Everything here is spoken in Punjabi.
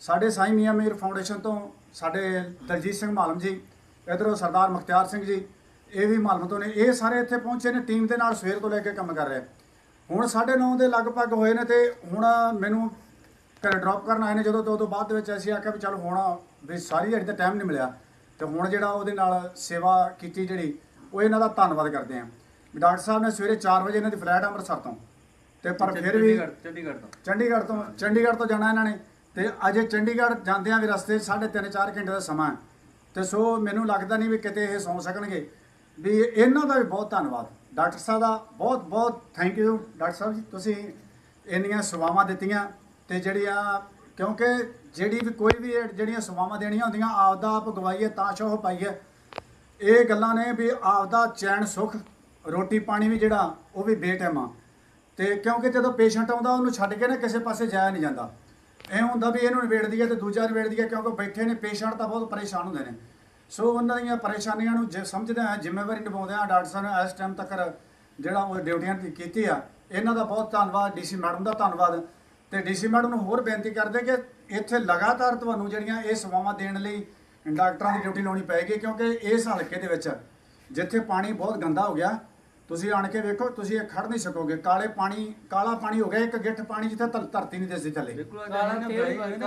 ਸਾਡੇ ਸਾਈਂ ਮੀਆਂ ਮੀਰ ਫਾਊਂਡੇਸ਼ਨ ਤੋਂ ਸਾਡੇ ਦਲਜੀਤ ਸਿੰਘ ਮਾਲਮ ਜੀ ਇਧਰੋਂ ਸਰਦਾਰ ਮੁਖਤਿਆਰ ਸਿੰਘ ਜੀ ਇਹ ਵੀ ਮਾਲਮ ਤੋਂ ਨੇ ਇਹ ਸਾਰੇ ਇੱਥੇ ਪਹੁੰਚੇ ਨੇ ਟੀਮ ਦੇ ਨਾਲ ਸਵੇਰ ਤੋਂ ਲੈ ਕੇ ਕੰਮ ਕਰ ਰਹੇ। ਹੁਣ 9:30 ਦੇ ਲਗਭਗ ਹੋਏ ਨੇ ਤੇ ਹੁਣ ਮੈਨੂੰ ਘਰ ਡ੍ਰੌਪ ਕਰਨ ਆਏ ਨੇ ਜਦੋਂ ਤੋਂ ਤੋਂ ਬਾਅਦ ਦੇ ਵਿੱਚ ਅਸੀਂ ਆਖਿਆ ਵੀ ਚਲ ਹੁਣ ਵੀ ਸਾਰੀ ਦਿਹਾੜੀ ਦਾ ਟਾਈਮ ਨਹੀਂ ਮਿਲਿਆ। ਤੇ ਹੁਣ ਜਿਹੜਾ ਉਹਦੇ ਨਾਲ ਸੇਵਾ ਕੀਤੀ ਜਿਹੜੀ ਉਹ ਇਹਨਾਂ ਦਾ ਧੰਨਵਾਦ ਕਰਦੇ ਆ ਡਾਕਟਰ ਸਾਹਿਬ ਨੇ ਸਵੇਰੇ 4 ਵਜੇ ਇਹਨਾਂ ਦੀ ਫਲਾਈਟ ਅੰਮ੍ਰਿਤਸਰ ਤੋਂ। ਤੇ ਪਰ ਫਿਰ ਵੀ ਚੰਡੀਗੜ੍ਹ ਤੋਂ। ਚੰਡੀਗੜ੍ਹ ਤੋਂ ਚੰਡੀਗੜ੍ਹ ਤੋਂ ਜਾਣਾ ਇਹਨਾਂ ਨੇ। ਤੇ ਅਜੇ ਚੰਡੀਗੜ੍ਹ ਜਾਂਦਿਆਂ ਵੀ ਰਸਤੇ 'ਚ ਸਾਢੇ ਤਿੰਨ 4 ਘੰਟੇ ਦਾ ਸਮਾਂ ਹੈ। ਤੇ ਸੋ ਮੈਨੂੰ ਲੱਗਦਾ ਨਹੀਂ ਵੀ ਕਿਤੇ ਇਹ ਸੌਂ ਸਕਣਗੇ। ਵੀ ਇਹਨਾਂ ਦਾ ਵੀ ਬਹੁਤ ਧੰਨਵਾਦ। ਡਾਕਟਰ ਸਾਹਿਬ ਦਾ ਬਹੁਤ ਬਹੁਤ thank you doctor Sahib ji, ਤੁਸੀਂ ਇੰਨੀਆਂ ਸੇਵਾਵਾਂ ਦਿੱਤੀਆਂ ਤੇ ਜਿਹੜੀਆਂ, ਕਿਉਂਕਿ ਜਿਹੜੀ ਵੀ ਕੋਈ ਵੀ ਜਿਹੜੀਆਂ ਸੇਵਾਵਾਂ ਦੇਣੀਆਂ ਹੁੰਦੀਆਂ, ਆਪਦਾ ਆਪ ਗਵਾਈਏ, ਤਾਂ ਸ਼ੋਹ ਪਾਈਏ। ਇਹ ਗੱਲਾਂ ਨੇ ਵੀ ਆਪਦਾ ਚੈਨ ਸੁਖ, ਰੋਟੀ ਪਾਣੀ ਵੀ ਜਿਹੜਾ, ਉਹ ਵੀ ਬੇਟੈਮਾ ਤੇ ਕਿਉਂਕਿ ਜਦੋਂ ਪੇਸ਼ੈਂਟ ਆਉਂਦਾ, ਉਹਨੂੰ ਛੱਡ ਕੇ ਨਾ ਕਿਸੇ ਪਾਸੇ ਜਾਇਆ ਨਹੀਂ ਜਾਂਦਾ। ਇਹ ਹੁੰਦਾ ਵੀ ਇਹਨੂੰ ਨਿਬੇੜ ਦਈਏ ਤੇ ਦੂਜਾ ਨਿਬੇੜ ਦਈਏ ਕਿਉਂਕਿ ਬੈਠੇ ਨੇ, ਪੇਸ਼ੈਂਟ ਤਾਂ ਬਹੁਤ ਪਰੇਸ਼ਾਨ ਹੁੰਦੇ ਨੇ। ਸੋ ਉਹਨਾਂ ਦੀਆਂ ਪਰੇਸ਼ਾਨੀਆਂ ਨੂੰ ਜੇ ਸਮਝਦੇ ਆ ਜ਼ਿੰਮੇਵਾਰੀ ਨਿਭਾਉਂਦੇ ਆ ਡਾਕਟਰ ਸਾਹਿਬ ਨੇ ਇਸ ਟਾਈਮ ਤੱਕ ਜਿਹੜਾ ਉਹ ਡਿਊਟੀਆਂ ਕੀਤੀ ਆ, ਇਹਨਾਂ ਦਾ ਬਹੁਤ ਧੰਨਵਾਦ ਡੀਸੀ ਮੈਡਮ ਦਾ ਧੰਨਵਾਦ। ਤੇ ਡੀਸੀ ਮੈਡਮ ਨੂੰ ਹੋਰ ਬੇਨਤੀ ਕਰਦੇ ਕਿ ਇੱਥੇ ਲਗਾਤਾਰ ਤੁਹਾਨੂੰ ਜਿਹੜੀਆਂ ਇਹ ਸੇਵਾਵਾਂ ਦੇਣ ਲਈ ਡਾਕਟਰਾਂ ਦੀ ਡਿਊਟੀ ਲਾਉਣੀ ਪਏਗੀ, ਕਿਉਂਕਿ ਇਸ ਹਲਕੇ ਦੇ ਵਿੱਚ ਜਿੱਥੇ ਪਾਣੀ ਬਹੁਤ ਗੰਦਾ ਹੋ ਗਿਆ ਤੁਸੀਂ ਆਣ ਕੇ ਵੇਖੋ, ਤੁਸੀਂ ਇਹ ਖੜ ਨਹੀਂ ਸਕੋਗੇ। ਕਾਲੇ ਪਾਣੀ, ਕਾਲਾ ਪਾਣੀ ਹੋ ਗਿਆ, ਇੱਕ ਗਿੱਠ ਪਾਣੀ ਜਿੱਥੇ ਧਰ- ਧਰਤੀ ਨਹੀਂ ਦਿਸਦੀ ਥੱਲੇ ਬਿਲਕੁਲ ਕਾਲਾ ਤੇਲ ਨਾ